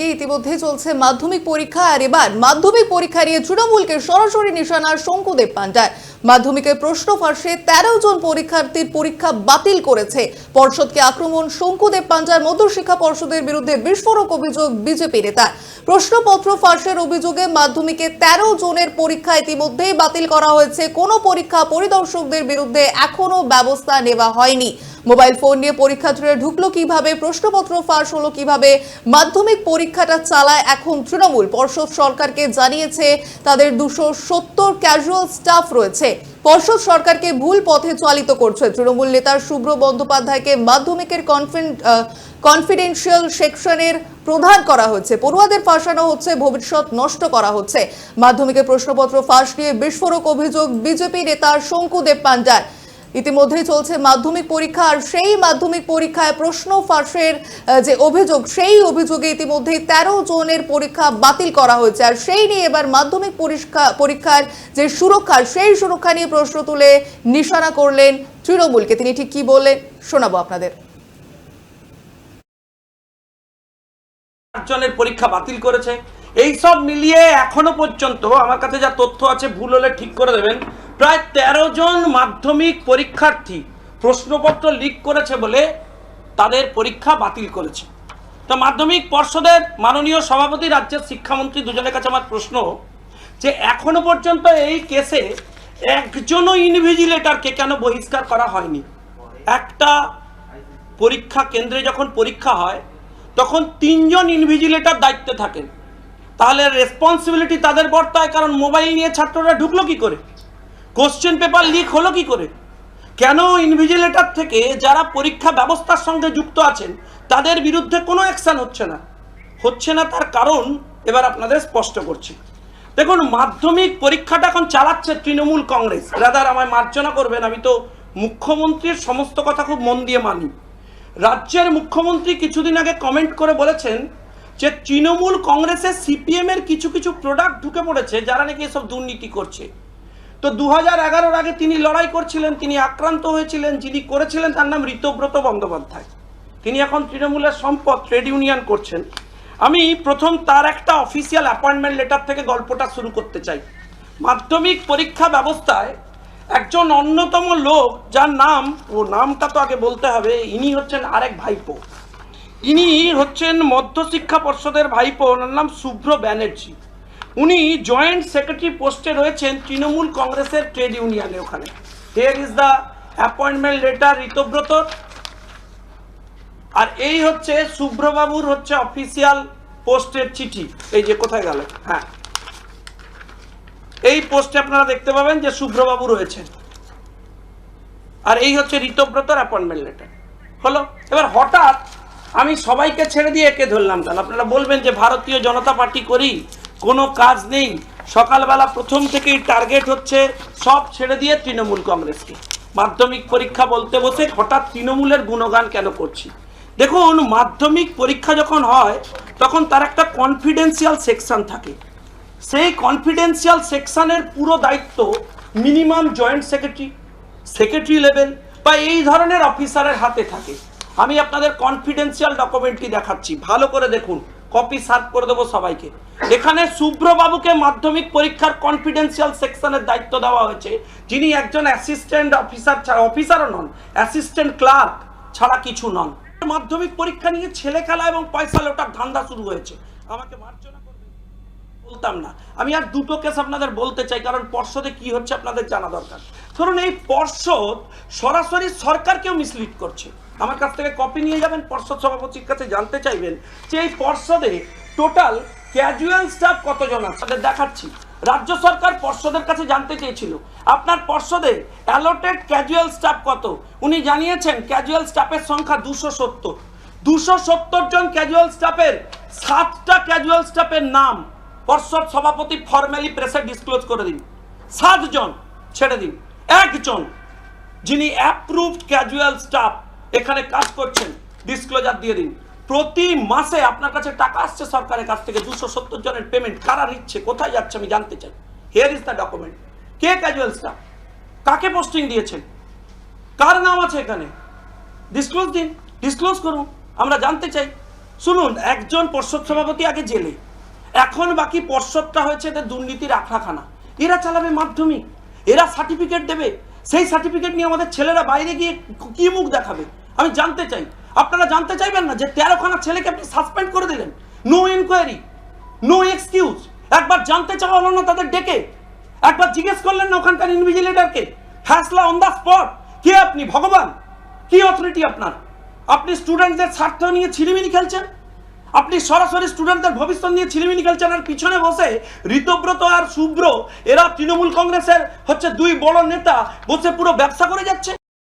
কে ইতিমধ্যে চলছে মাধ্যমিক পরীক্ষা? আর এবার মাধ্যমিক পরীক্ষা নিয়ে তৃণমূলকে সরাসরি নিশানার শঙ্কুদেব পান্ডার। মাধ্যমিকের প্রশ্ন ফাঁসে তেরো জন পরীক্ষার্থীর পরীক্ষা বাতিল করেছে। পর্ষদকে আক্রমণ শঙ্কুদেব পাঞ্জার মধ্যশিক্ষা পর্ষদের বিরুদ্ধে বিস্ফোরক অভিযোগ বিজেপি নেতার প্রশ্নপত্র ফাঁসের অভিযোগে মাধ্যমিকে তেরো জনের পরীক্ষা ইতিমধ্যেই বাতিল করা হয়েছে। কোনো পরীক্ষা পরিদর্শকদের বিরুদ্ধে এখনও ব্যবস্থা নেওয়া হয়নি। মোবাইল ফোন নিয়ে পরীক্ষার্থীরা ঢুকলো কীভাবে, প্রশ্নপত্র ফাঁস হলো কীভাবে, মাধ্যমিক পরীক্ষাটা চালায় এখন তৃণমূল। পর্ষদ সরকারকে জানিয়েছে তাদের দুশো সত্তর ক্যাজুয়াল স্টাফ রয়েছে। পর্ষদ সরকারকে ভুল পথে চালিত করছে তৃণমূল নেতা শুভ্র বন্দ্যোপাধ্যায়কে মাধ্যমিকের কনফিডেন্সিয়াল সেকশনের প্রধান করা হচ্ছে। পড়ুয়াদের ফাঁসানো হচ্ছে, ভবিষ্যৎ নষ্ট করা হচ্ছে। মাধ্যমিকের প্রশ্নপত্র ফাঁস নিয়ে বিস্ফোরক অভিযোগ, বিজেপি নেতা শঙ্কুদেব পান্ডার ইতিমধ্যেই চলছে মাধ্যমিক পরীক্ষা, আর সেই মাধ্যমিক পরীক্ষায় প্রশ্ন ফাঁসের যে অভিযোগ, সেই অভিযোগে ইতিমধ্যেই তেরো জনের পরীক্ষা বাতিল করা হয়েছে। আর সেই নিয়ে এবার মাধ্যমিক পরীক্ষা, পরীক্ষার যে সুরক্ষা, সেই সুরক্ষা নিয়ে প্রশ্ন তুলে নিশানা করলেন তৃণমূলকে। তিনি ঠিক কি বললেন, শোনাবো আপনাদের। জনের পরীক্ষা বাতিল করেছে। এই সব মিলিয়ে এখনও পর্যন্ত আমার কাছে যা তথ্য আছে, ভুল হলে ঠিক করে দেবেন। প্রায় তেরো জন মাধ্যমিক পরীক্ষার্থী প্রশ্নপত্র লিক করেছে বলে তাদের পরীক্ষা বাতিল করেছে। তো মাধ্যমিক পর্ষদের মাননীয় সভাপতি, রাজ্যের শিক্ষামন্ত্রী দুজনের কাছে আমার প্রশ্ন যে এখনও পর্যন্ত এই কেসে একজনও ইনভিজিলেটরকে কেন বহিষ্কার করা হয়নি? একটা পরীক্ষা কেন্দ্রে যখন পরীক্ষা হয়, তখন তিনজন ইনভিজিলেটর দায়িত্বে থাকেন। তাহলে রেসপন্সিবিলিটি তাদের বর্তায়, কারণ মোবাইল নিয়ে ছাত্ররা ঢুকলো কি করে? কোশ্চেন পেপার লিক হলো কি করে? কেন ইনভিজিলেটর থেকে যারা পরীক্ষা ব্যবস্থার সঙ্গে যুক্ত আছেন, তাদের বিরুদ্ধে কোনো অ্যাকশন হচ্ছে না? হচ্ছে না তার কারণ এবার আপনাদের স্পষ্ট করছি। দেখুন, মাধ্যমিক পরীক্ষাটা এখন চালাচ্ছে তৃণমূল কংগ্রেস। রাদার আমায় মার্জনা করবেন, আমি তো মুখ্যমন্ত্রীর সমস্ত কথা খুব মন দিয়ে মানি। রাজ্যের মুখ্যমন্ত্রী কিছুদিন আগে কমেন্ট করে বলেছেন যে তৃণমূল কংগ্রেসের সিপিএম এর কিছু কিছু প্রোডাক্ট ঢুকে পড়েছে, যারা নাকি এসব দুর্নীতি করছে। তো দু হাজার আগে তিনি লড়াই করছিলেন, তিনি আক্রান্ত হয়েছিলেন, যিনি করেছিলেন তার নাম ঋতব্রত বন্দ্যোপাধ্যায়। তিনি এখন তৃণমূলের সম্পদ ট্রেড ইউনিয়ন করছেন। আমি প্রথম তার একটা অফিসিয়াল অ্যাপয়েন্টমেন্ট লেটার থেকে গল্পটা শুরু করতে চাই। মাধ্যমিক পরীক্ষা ব্যবস্থায় একজন অন্যতম লোক, যার নাম, ও নামটা তো আগে বলতে হবে, ইনি হচ্ছেন আরেক ভাইপো। ইনি হচ্ছেন মধ্যশিক্ষা পর্ষদের ভাইপো, ওনার নাম শুভ্র ব্যানার্জি। উনি জয়েন্ট সেক্রেটারি পোস্টে রয়েছেন তৃণমূল কংগ্রেসের ট্রেড ইউনিয়নে ওখানে। Here is the appointment letter Ritabrata. আর এই হচ্ছে শুভ্রবাবুর হচ্ছে অফিসিয়াল পোস্টের চিঠি। এই যে কোথায় গেল? হ্যাঁ। এই পোস্টে আপনারা দেখতে পাবেন যে শুভ্রবাবু রয়েছেন। আর এই হচ্ছে ঋতব্রতর অ্যাপয়েন্টমেন্ট লেটার হলো? এবার হঠাৎ আমি সবাইকে ছেড়ে দিয়ে একে ধরলাম কেন? আপনারা বলবেন যে ভারতীয় জনতা পার্টি করি, কোনো কাজ নেই। সকালবেলা প্রথম থেকেই টার্গেট হচ্ছে সব ছেড়ে দিয়ে তৃণমূল কংগ্রেসকে। মাধ্যমিক পরীক্ষা বলতে বসে হঠাৎ তৃণমূলের গুণগান কেন করছি? দেখুন, মাধ্যমিক পরীক্ষা যখন হয়, তখন তার একটা কনফিডেন্সিয়াল সেকশন থাকে। সেই কনফিডেন্সিয়াল সেকশনের পুরো দায়িত্ব minimum joint secretary secretary level বা এই ধরনের অফিসারের হাতে থাকে। আমি আপনাদের কনফিডেন্সিয়াল ডকুমেন্টটি দেখাচ্ছি। ভালো করে দেখুন। কপি সার্ভ করে দেবো সবাইকে। এখানে শুভ্রবাবুকে মাধ্যমিক পরীক্ষার কনফিডেন্সিয়াল সেকশনের দায়িত্ব দেওয়া হয়েছে। যিনি একজন অ্যাসিস্ট্যান্ট অফিসার অফিসারও নন অ্যাসিস্ট্যান্ট ক্লার্ক ছাড়া কিছু নন। মাধ্যমিক পরীক্ষা নিয়ে ছেলে খেলা এবং পয়সা লোটার ধান্দা শুরু হয়েছে। আমাকে মার্জনা করবেন? বলতাম না। আমি আর দুটো কেস আপনাদের বলতে চাই, কারণ পর্ষদে কি হচ্ছে আপনাদের জানা দরকার। ধরুন এই পর্ষদ সরাসরি সরকারকেও মিসলিড করছে। আমার কাছ থেকে কপি নিয়ে যাবেন, পর্ষদ সভাপতির কাছে জানতে চাইবেন যে এই পর্ষদে টোটাল ক্যাজুয়াল স্টাফ কতজন আছে? তাদের দেখাচ্ছি। রাজ্য সরকার পর্ষদের কাছে জানতে চেয়েছিল। আপনার পর্ষদে অ্যালোটেড ক্যাজুয়াল স্টাফ কত? উনি জানিয়েছেন ক্যাজুয়াল স্টাফের সংখ্যা দুশো সত্তর। দুশো সত্তর জন ক্যাজুয়াল স্টাফের সাতটা ক্যাজুয়াল স্টাফের নাম পর্ষদ সভাপতি ফর্মালি প্রেসে ডিসক্লোজ করে দিন। সাতজন ছেড়ে দিন। একজন যিনি অ্যাপ্রুভড ক্যাজুয়াল স্টাফ এখানে কাজ করছেন ডিসক্লোজার দিয়ে দিন। প্রতি মাসে আপনার কাছে টাকা আসছে সরকারের কাছ থেকে, দুশো সত্তর জনের পেমেন্ট কারা নিচ্ছে, কোথায় যাচ্ছে আমি জানতে চাই। হেয়ার ইজ দ্য ডকুমেন্ট কে ক্যাজুয়াল কাকে পোস্টিং দিয়েছেন? কার নাম আছে এখানে? ডিসক্লোজ দিন ডিসক্লোজ করুন, আমরা জানতে চাই। শুনুন, একজন পর্ষদ সভাপতি আগে জেলে। এখন বাকি পর্ষদটা হয়েছে এদের দুর্নীতির আখড়াখানা। এরা চালাবে মাধ্যমিক, এরা সার্টিফিকেট দেবে। সেই সার্টিফিকেট নিয়ে আমাদের ছেলেরা বাইরে গিয়ে কি মুখ দেখাবে? আমি জানতে চাই। আপনারা জানতে চাইবেন না যে তেরোখানা ছেলেকে আপনি সাসপেন্ড করে দিলেন। নো এনকোয়ারি নো এক্সকিউজ একবার জানতে চাওয়া হলো না তাদের ডেকে। একবার জিজ্ঞেস করলেন না ওখানকার ইনভিজিলেটরকে ফ্যাসলা অন দ্য স্পট কে আপনি? ভগবান। কি অথরিটি আপনার? আপনি স্টুডেন্টদের স্বার্থ নিয়ে ছিলিমিনি খেলছেন? আপনি সরাসরি স্টুডেন্টদের ভবিষ্যৎ নিয়ে ছিলিমিনি খেলছেন আর পিছনে বসে ঋতব্রত আর শুভ্র, এরা তৃণমূল কংগ্রেসের হচ্ছে দুই বড় নেতা বসে পুরো ব্যবসা করে যাচ্ছে?